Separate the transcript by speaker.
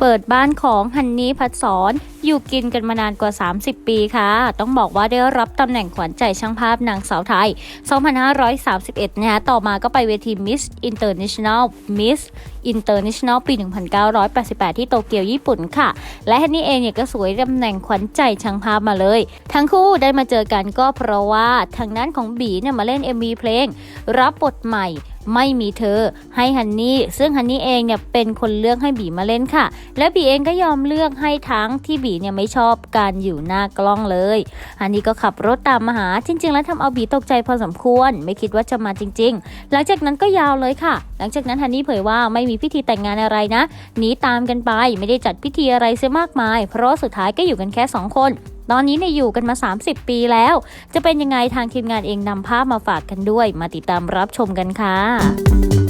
Speaker 1: เปิดบ้านของฮันนี่พัดสอนอยู่กินกันมานานกว่า 30 ปีค่ะ ต้องบอกว่าได้รับตำแหน่งขวัญใจช่างภาพนางสาวไทย 2531 นะคะต่อมาก็ไปเวที Miss International Miss International ปี 1988 ที่โตเกียวญี่ปุ่นค่ะ และฮันนี่เองเนี่ยก็สวยตำแหน่งขวัญใจช่างภาพมาเลย ทั้งคู่ได้มาเจอกันก็เพราะว่าทางด้านของบีเนี่ยมาเล่น MV เพลง รับบทใหม่ ไม่มีเธอ ให้ฮันนี่ซึ่งฮันนี่เองเนี่ยเป็นคนเลือกให้บีมาเล่นค่ะ และบีเองก็ยอมเลือกให้ทั้งที่บีเนี่ยไม่ชอบการอยู่หน้ากล้องเลยฮันนี่ก็ขับรถตามมาหาจริง ๆ แล้วทำเอาบีตกใจพอสมควร ไม่คิดว่าจะมาจริง ๆ หลังจากนั้นก็ยาวเลยค่ะ หลังจากนั้นฮันนี่เผยว่าไม่มีพิธีแต่งงานอะไรนะหนีตามกันไปไม่ได้จัดพิธีอะไรเสียมากมาย เพราะสุดท้ายก็อยู่กันแค่สองคน ตอนนี้เนี่ยอยู่กันมา 30 ปีแล้ว จะเป็นยังไงทางทีมงานเองนำภาพมาฝากกันด้วย มาติดตามรับชมกันค่ะ